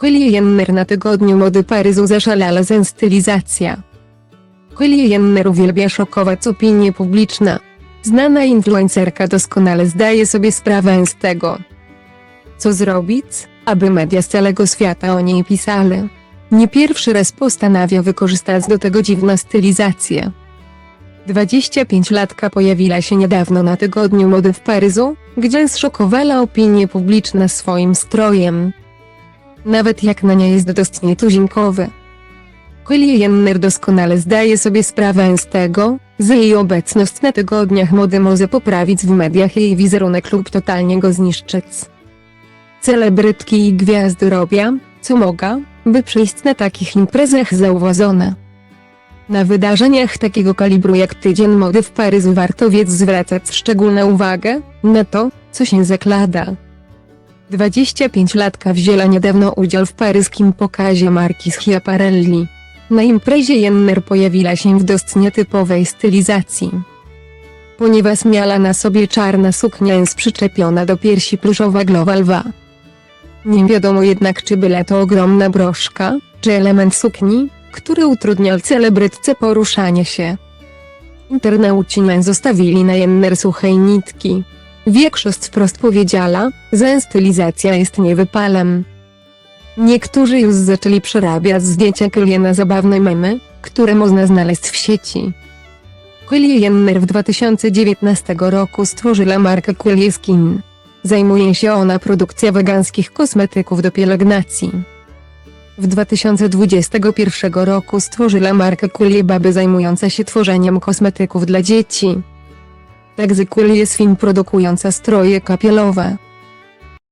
Kylie Jenner na tygodniu mody Paryżu zaszalała stylizacja. Kylie Jenner uwielbia szokować opinię publiczna. Znana influencerka doskonale zdaje sobie sprawę z tego. Co zrobić, aby media z całego świata o niej pisali? Nie pierwszy raz postanawia wykorzystać do tego dziwną stylizację. 25-latka pojawiła się niedawno na tygodniu mody w Paryżu, gdzie zszokowała opinię publiczną swoim strojem. Nawet jak na nie jest dość nietuzinkowy. Kylie Jenner doskonale zdaje sobie sprawę z tego, że jej obecność na tygodniach mody może poprawić w mediach jej wizerunek lub totalnie go zniszczyć. Celebrytki i gwiazdy robią, co mogą, by przyjść na takich imprezach zauważone. Na wydarzeniach takiego kalibru jak Tydzień Mody w Paryżu warto więc zwracać szczególną uwagę na to, co się zaklada. 25-latka wzięła niedawno udział w paryskim pokazie marki Schiaparelli. Na imprezie Jenner pojawiła się w dość nietypowej stylizacji. Ponieważ miała na sobie czarna suknia jest przyczepiona do piersi pluszowa głowa lwa. Nie wiadomo jednak czy była to ogromna broszka, czy element sukni, który utrudniał celebrytce poruszanie się. Internauci zostawili na Jenner suchej nitki. Większość wprost powiedziała, że stylizacja jest niewypalem. Niektórzy już zaczęli przerabiać zdjęcia Kylie na zabawne memy, które można znaleźć w sieci. Kylie Jenner w 2019 roku stworzyła markę Kylie Skin. Zajmuje się ona produkcją wegańskich kosmetyków do pielęgnacji. W 2021 roku stworzyła markę Kylie Baby zajmująca się tworzeniem kosmetyków dla dzieci. Także Kylie Skin produkująca stroje kapielowe.